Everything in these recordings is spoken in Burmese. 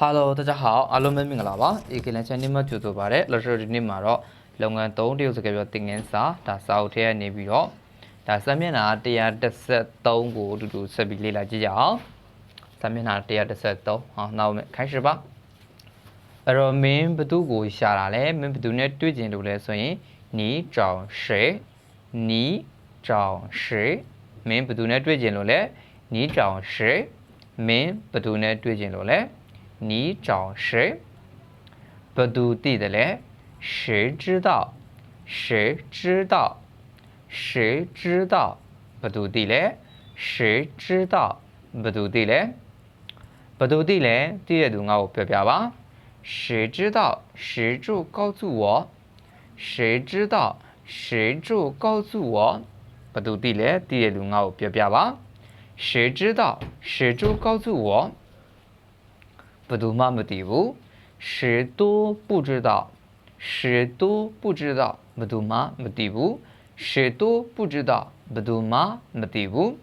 Hello 大家好အားလုံးပဲမင်္ဂလာပါ AK Lan Channel မှာကြိုဆိုပါရစေလက်ရှိဒီနေ့မှာတော့လုပ်ငန်း3တရုပ်စကားပြောတင်ငန်းစာဒါစာအုပ်ထဲကနေပြီးတော့ဒါစာမျက်နှာ133ကိုအတူတူဆက်ပြီးလေ့လာကြည့်ကြအောင်စာမျက်နှာ133ဟောနောက်မယ်ခိုင်းရှိပါအဲ့တော့မင်းဘသူကိုရှာတာလဲမင်းဘသူနဲ့တွေ့ကျင်လို့လဲဆိုရင်နီကြောင်ရှေနီကြောင်ရှေမင်းဘသူနဲ့တွေ့ကျင်လို့လဲနီကြောင်ရှေမင်းဘသူနဲ့တွေ့ကျင်လို့လဲ 你找谁？不读地的嘞？谁知道？谁知道？谁知道？不读地嘞？谁知道？不读地嘞？不读地嘞？地的读我表表吧。谁知道？谁住告诉我？谁知道？谁住告诉我？不读地嘞？地的读我表表吧。谁知道？谁住告诉我？ 不读嘛不地不，谁都不知道，谁都不知道，不读嘛不地不，谁都不知道，不读嘛不地不。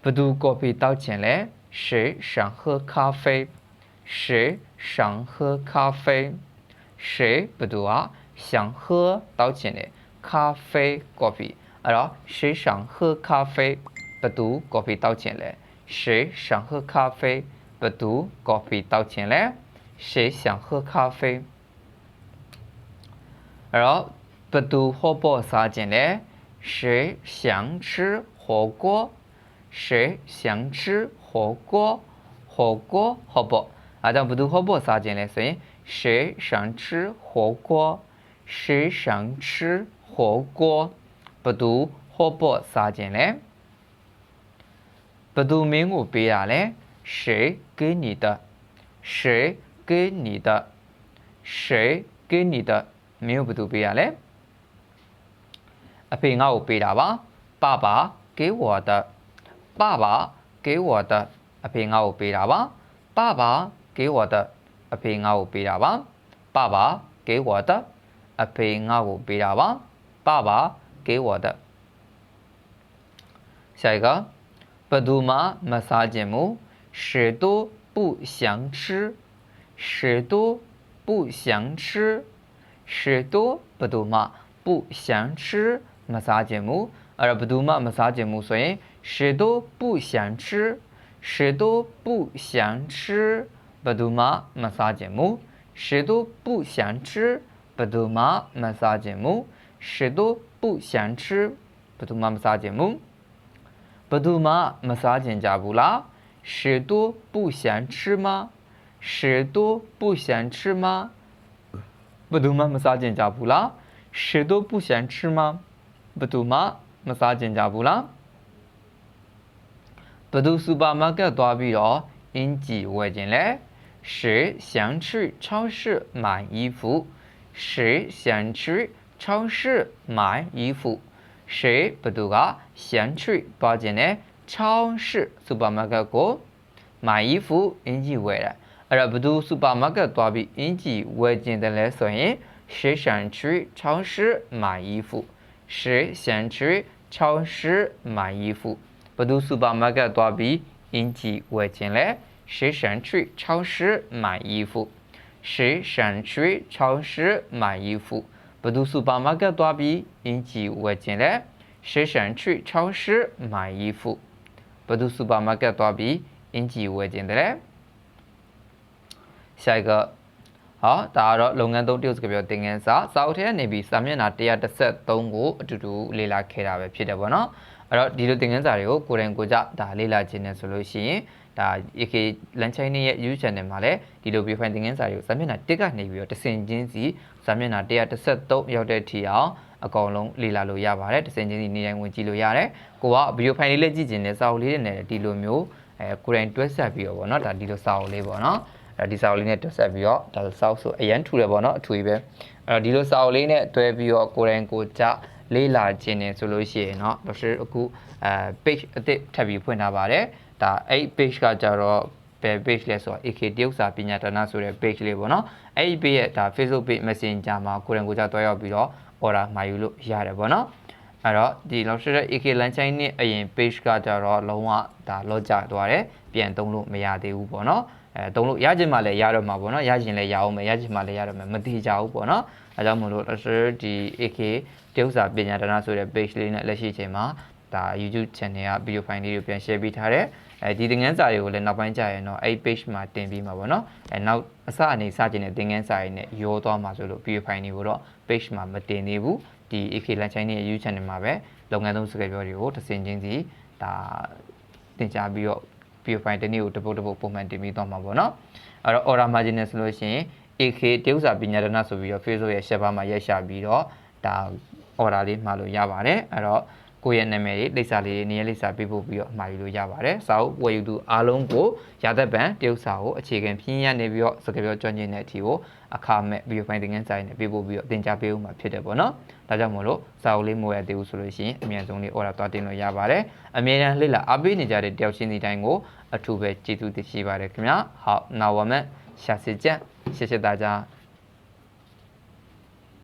不读咖啡道歉嘞，谁想喝咖啡？谁想喝咖啡？谁不读啊？想喝道歉嘞，咖啡咖啡，啊，谁想喝咖啡？不读咖啡道歉嘞。谁想喝咖啡？不读咖啡道歉嘞？谁想喝咖啡？然后不读火锅啥钱嘞？谁想吃火锅？谁想吃火锅？火锅火锅啊，但不读火锅啥钱嘞？所以谁想吃火锅？谁想吃火锅？不读火锅啥钱嘞？ဘသူမင်းကိုပေးတာလဲ谁给你的谁给你的谁给你的မင်းကိုဘသူပေးတာလဲအဖေငါ့ကိုပေးတာပါ爸爸给我的爸爸给我的အဖေငါ့ကိုပေးတာပါ爸爸给我的အဖေငါ့ကိုပေးတာပါ爸爸给我的အဖေငါ့ကိုပေးတာပါ爸爸给我的下一个 不读嘛没啥节目，谁都不想吃，谁都不想吃，谁都不读嘛不想吃没啥节目，而不读嘛没啥节目，所以谁都不想吃，谁都不想吃，不读嘛没啥节目，谁都不想吃，不读嘛没啥节目，谁都不想吃，不读嘛没啥节目。不ဘသူမှမစားကြင်ကြဘူးလား谁都不想吃吗谁都不想吃吗ဘသူမှမစားကြင်ကြဘူးလား谁都不想吃吗ဘသူမှမစားကြင်ကြဘူးလားဘသူစူပါမားကတ်သွားပြီးတော့အင်ဂျီဝယ်ခြင်းလဲ谁想去超市买衣服谁想去超市买衣服 谁ဘသူက想去သွားခြင်းနဲ့超市 supermarket ကို买衣服အင်ဂျီဝယ်တာအဲ့တော့ဘသူ supermarket သွားပြီးအင်ဂျီဝယ်ခြင်းတယ်လဲဆိုရင်谁想去超市买衣服谁想去超市买衣服ဘသူ supermarket သွားပြီးအင်ဂျီဝယ်ခြင်းလဲ谁想去超市买衣服谁想去超市买衣服 ဘသူ supermarket သွားပြီးအင်ဂျီဝယ်ခြင်းလဲ谁想去超市买衣服ဘသူ supermarket သွားပြီးအင်ဂျီဝယ်ခြင်းတယ်下一个好ဒါကတော့လုပ်ငန်းသုံးတရုပ်စကားပြောသင်ခန်းစာစာအုပ်ထဲကနေပြီးစာမျက်နှာ133ကိုအတူတူလေ့လာခဲ့တာပဲဖြစ်တယ်ပေါ့နော်အဲ့တော့ဒီလိုသင်ခန်းစာတွေကိုကိုယ်တိုင်ကိုယ်ကြဒါလေ့လာခြင်းနဲ့ဆိုလို့ရှိရင် ဒါ AK Lunchain ရဲ့ YouTube channel မှာလည်းဒီလို profile သင်ခန်းစာတွေကိုစာမျက်နှာ1ကနေပြီးတော့တဆင်ချင်းစီစာမျက်နှာ133ရောက်တဲ့အထိအောင်အကောင်လုံးလေ့လာလို့ရပါတယ်တဆင်ချင်းစီနေတိုင်းဝင်ကြည့်လို့ရတယ်ကိုကဗီဒီယိုဖိုင်လေးလည်းကြည့်ခြင်းနဲ့စာအုပ်လေးတွေနဲ့ဒီလိုမျိုးအဲကိုယ်တိုင်တွဲဆက်ပြီးတော့ဗောနော်ဒါဒီလိုစာအုပ်လေးဗောနော်အဲဒီစာအုပ်လေးနဲ့တွဲဆက်ပြီးတော့ဒါစာအုပ်ဆိုအရန်ထူတယ်ဗောနော်အထူကြီးပဲအဲ့တော့ဒီလိုစာအုပ်လေးနဲ့တွဲပြီးတော့ကိုယ်တိုင်ကိုကြ လေးလာခြင်းနဲ့ဆိုလို့ရှိရင်เนาะတော့ရှိအခုအဲ page အသစ်ထပ်ပြီးဖွင့်ထားပါတယ်ဒါအဲ့ page ကကြတော့ဘယ် page လဲဆိုတော့ AK တရုတ်စာပညာဌာနဆိုတဲ့ page လေးပေါ့နော်အဲ့ဒီ page ရဲ့ဒါ Facebook page Messenger မှာကိုယ်တိုင်ကိုယ်ကြတွားရောက်ပြီးတော့ order မှာယူလို့ရတယ်ပေါ့နော်အဲ အဲ့တော့ဒီလောက်ရှိတဲ့ AK လမ်းချိုင်းနဲ့အရင် page ကကြတော့လုံးဝဒါလော့ကျသွားတယ်ပြန်သုံးလို့မရသေးဘူးပေါ့နော် အဲသုံးလို့ရချင်မှလည်းရတော့မှာပေါ့နော်ရချင်လည်းရအောင်မယ်ရချင်မှလည်းရတော့မယ်မတိကြဘူးပေါ့နော်အဲကြောင့်မလို့လောက်ရှိဒီ AK တရုပ်စာပညာဒနာဆိုတဲ့ page လေးနဲ့လက်ရှိချိန်မှာဒါ YouTube channel က video file လေးကိုပြန် share ပေးထားတယ်အဲဒီသင်ခန်းစာတွေကိုလည်းနောက်ပိုင်းကျရင်တော့အဲ့ page မှာတင်ပြီးမှာပေါ့နော်အဲနောက်အစအနေစကျင်တဲ့သင်ခန်းစာတွေနဲ့ရောသွားမှာဆိုလို့ video file တွေကိုတော့ page မှာမတင်သေးဘူးဒီ AK လမ်းချိုင်းရဲ့ YouTube channel မှာပဲလုပ်ငန်းသုံးစကားပြောတွေကိုတစ်စင်ချင်းစီဒါတင်ကြားပြီးတော့ video file တစ်နေ့ကိုတစ်ပုတ်တစ်ပုတ်ပုံမှန်တင်ပြီးသွားမှာပေါ့နော်အဲ့တော့ order margin နဲ့ဆိုလို့ရှိရင် AK တရုပ်စာပညာဒနာဆိုပြီးတော့ Facebook ရဲ့ share bar မှာရက်ရှာပြီးတော့ဒါ order လေးမှာလို့ရပါတယ်အဲ့တော့ ကိုယ့်ရဲ့နာမည်လေးလိပ်စာလေးတွေနေရာလိပ်စာပေးပို့ပြီးတော့မှာယူလို့ရပါတယ်စာအုပ်ဝယ်ယူသူအားလုံးကိုရသက်ပံတရုပ်စာကိုအခြေခံဖြင်းရနေပြီးတော့စကားပြောကြွကျင်တဲ့အထိကိုအခမဲ့ဗီဒီယိုဖိုင်သင်ခန်းစာရင်းနဲ့ပေးပို့ပြီးတော့သင်ကြားပေးဦးမှာဖြစ်တယ်ပေါ့နော်ဒါကြောင့်မို့လို့စာအုပ်လေးမဝယ်သေးဘူးဆိုလို့ရှိရင်အမြန်ဆုံးလေး order သွားတင်လို့ရပါတယ်အမြဲတမ်းလှစ်လာအားပေးနေကြတဲ့တယောက်ချင်းစီတိုင်းကိုအထူးပဲကျေးဇူးတင်ရှိပါတယ်ခင်ဗျာ好那我们下次见谢谢大家